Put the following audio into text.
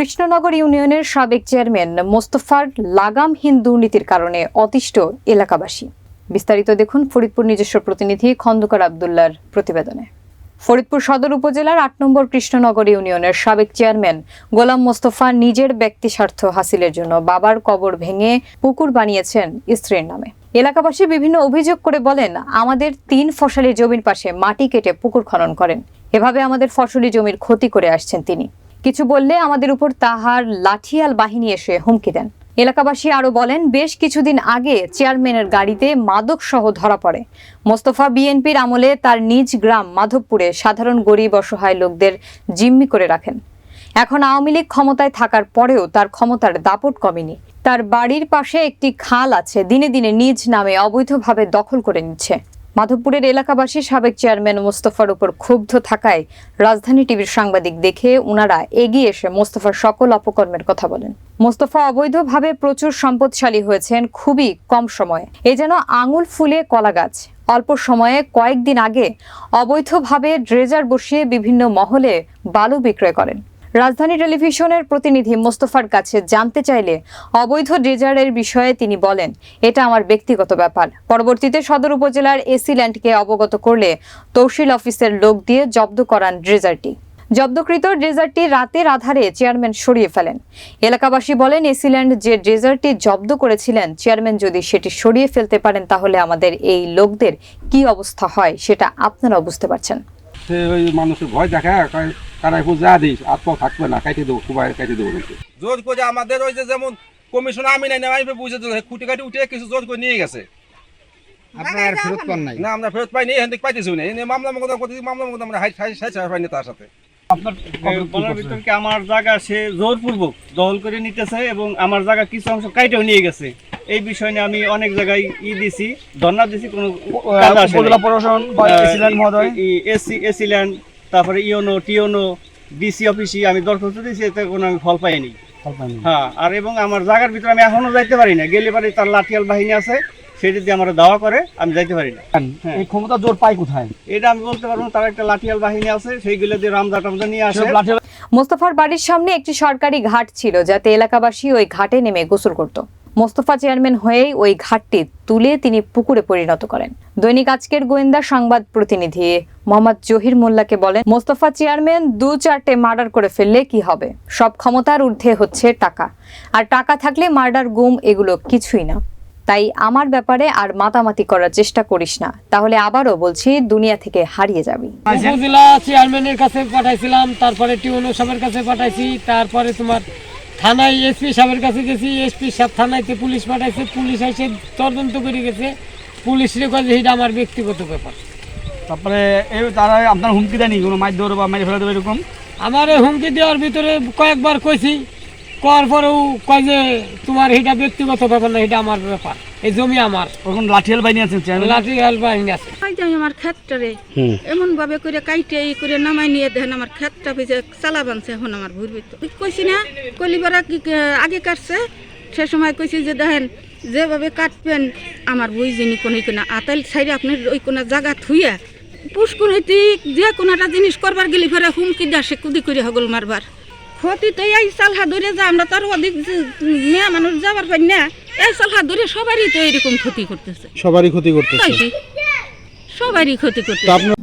কৃষ্ণনগর ইউনিয়নের সাবেক চেয়ারম্যান মোস্তফার লাগামহীন দুর্নীতির কারণে অতিষ্ঠ এলাকাবাসী। বিস্তারিত দেখুন ফরিদপুর নিজস্ব প্রতিনিধি খন্দকার আবদুল্লার প্রতিবেদনে। ফরিদপুর সদর উপজেলার আট নম্বর কৃষ্ণনগর ইউনিয়নের সাবেক চেয়ারম্যান গোলাম মোস্তফা নিজের ব্যক্তি স্বার্থ হাসিলের জন্য বাবার কবর ভেঙে পুকুর বানিয়েছেন স্ত্রীর নামে। এলাকাবাসী বিভিন্ন অভিযোগ করে বলেন, আমাদের তিন ফসলি জমির পাশে মাটি কেটে পুকুর খনন করেন। এভাবে আমাদের ফসলি জমির ক্ষতি করে আসছেন তিনি। কিছু বললে আমাদের উপর তাহার লাঠিয়াল বাহিনী এসে হুমকি দেন। এলাকাবাসী আরও বলেন, বেশ কিছুদিন আগে চেয়ারম্যানের গাড়িতে মাদক সহ ধরা পড়ে। মোস্তফা বিএনপির আমলে তার নিজ গ্রাম মাধবপুরে সাধারণ গরিব অসহায় লোকদের জিম্মি করে রাখেন। এখন আওয়ামী লীগ ক্ষমতায় থাকার পরেও তার ক্ষমতার দাপট কমেনি। তার বাড়ির পাশে একটি খাল আছে, দিনে দিনে নিজ নামে অবৈধভাবে দখল করে নিচ্ছে। মাধবপুরের এলাকাবাসী সাবেক চেয়ারম্যান মোস্তফার উপর ক্ষুব্ধ থাকায় রাজধানী টিভির সাংবাদিক দেখে উনারা এগিয়ে এসে মোস্তফার সকল অপকর্মের কথা বলেন। মোস্তফা অবৈধভাবে প্রচুর সম্পদশালী হয়েছেন খুবই কম সময়ে। এ যেন আঙুল ফুলে কলা গাছ। অল্প সময়ে কয়েকদিন আগে অবৈধভাবে ড্রেজার বসিয়ে বিভিন্ন মহলে বালু বিক্রয় করেন। রাজধানী টেলিভিশনের প্রতিনিধি মোস্তফার কাছে জানতে চাইলে অবৈধ ড্রেজারের বিষয়ে তিনি বলেন, এটা আমার ব্যক্তিগত ব্যাপার। পরবর্তীতে সদর উপজেলার এসি ল্যান্ডকে অবগত করলে তহসিল অফিসের লোক দিয়ে জব্দ করান ড্রেজারটি। জব্দকৃত ড্রেজারটি রাতের আধারে চেয়ারম্যান সরিয়ে ফেলেন। এলাকাবাসী বলেন এসিল্যান্ড যে ড্রেজারটি জব্দ করেছিলেন, চেয়ারম্যান যদি সেটি সরিয়ে ফেলতে পারেন, তাহলে আমাদের এই লোকদের কি অবস্থা হয়, সেটা আপনারা বুঝতে পারছেন। মানুষের ভয় কারাই যা দিস আর তো থাকবে না কাইতে দেবো দেবো জোর করে আমাদের ওই যে যেমন কমিশন আমি নাই আমি বুঝে দিল খুঁটি কাটি উঠে কিছু জোর করে নিয়ে গেছে। আপনার ফেরত পান নাই? না আমরা ফেরত পাইনি এখান থেকে পাইতেছি না এনে মামলা করতেছি মামলা মোকদ্দমা আমরা হাই হাই হাই পাইনি তার সাথে। আপনার বলার ভিতর কি আমার জায়গা সে জোরপূর্বক দখল করে নিতেছে এবং আমার জায়গা কিছু অংশ কাইটেও নিয়ে গেছে? এই বিষয় নিয়ে আমি অনেক জায়গায় ই দিছি ধর্ণা দিছি কোনো। উপজেলা প্রশাসন এসিল্যান্ড মহোদয়? এসি এসিল্যান্ড তারপরে ইওনো টিওনো ডিসি অফিসে আমি দরখাস্ত দিয়েছি এতে কোনো আমি ফল পাইনি। হ্যাঁ আর এবং আমার জায়গার ভিতরে আমি এখনও যাইতে পারি না। গেলে পারে তার লাঠিয়াল বাহিনী আছে সেটা দিয়ে আমার দাওয়া করে আমি যাইতে পারি না। হ্যাঁ। এই ক্ষমতা জোর পাই কোথায়? এটা আমি বলতে পারব তার একটা লাঠিয়াল বাহিনী আছে সেইগুলো দিয়ে রামদা টামদা নিয়ে আসে। মোস্তফার বাড়ির সামনে একটি সরকারি ঘাট ছিল যাতে এলাকাবাসী ওই ঘাটে নেমে গোসল করত। মোস্তফা চেয়ারম্যান হয়েই ওই ঘাটটি তুলে তিনি পুকুরে পরিণত করেন। দৈনিক আজকের গোয়েন্দা সংবাদ প্রতিনিধি মোহাম্মদ জহির মোল্লাকে বলেন, মোস্তফা চেয়ারম্যান দু চারটে মার্ডার করে ফেললে কি হবে? সব ক্ষমতার ঊর্ধ্বে হচ্ছে টাকা। আর টাকা থাকলে মার্ডার, গুম এগুলো কিছুই না। তাই আমার ব্যাপারে আর মাতামাতি করার চেষ্টা করিস না। তাহলে আবারও বলছি, দুনিয়া থেকে হারিয়ে যাবি। উপজেলা চেয়ারম্যানের কাছে পাঠাইছিলাম, তারপরে টিউনো সাহেবের কাছে পাঠাইছি, তারপরে তোমার থানায় এসপি সাহেবের কাছে গেছি এসপি সাহেব থানাইতে পুলিশ পাঠাইছে পুলিশ এসে তদন্ত করে গেছে। পুলিশ রেখেছে এটা আমার ব্যক্তিগত ব্যাপার। তারপরে এই তারা আপনার হুমকি দেয়নি? কোনো মাছ ধরো বা মাছ ফেলা দেবে এরকম? আমার হুমকি দেওয়ার ভিতরে কয়েকবার কইছি করার পরেও কয় যে তোমার এটা ব্যক্তিগত ব্যাপার না এটা আমার ব্যাপার। এই জমি আমার। ওরকম লাঠিয়াল বাহিনী আছে চেয়ারম্যান? লাঠি হেল বাহিনী আছে। আমার ক্ষেতটারে এমন ভাবে করে কাইটে ই করে নামাই নিয়ে দেন আমার ক্ষেতটা ভিজে চালা বানছে এখন আমার ভিতর। কইছি না? কলিবারা কি আগে কাটছে সে সময় কইছি যে দেখেন যেভাবে কাটবেন আমার বই যিনি কোনো কোনো আতাল সাইডে আপনার ওই কোনো জায়গা থুইয়া পুষ্কুনিতিক যে কোনো একটা জিনিস করবার গেলি ফেরে হুমকি দেয় সে কুদি করে হগল মারবার। ক্ষতি তো এই সালহা ধরে যা আমরা তার অধিক যে- মেয়ে মানুষ যাবার পাই না। এই সালহা ধরে সবারই তো এরকম ক্ষতি করতেছে। সবারই ক্ষতি করতেছে। সবারই ক্ষতি করতে আপনার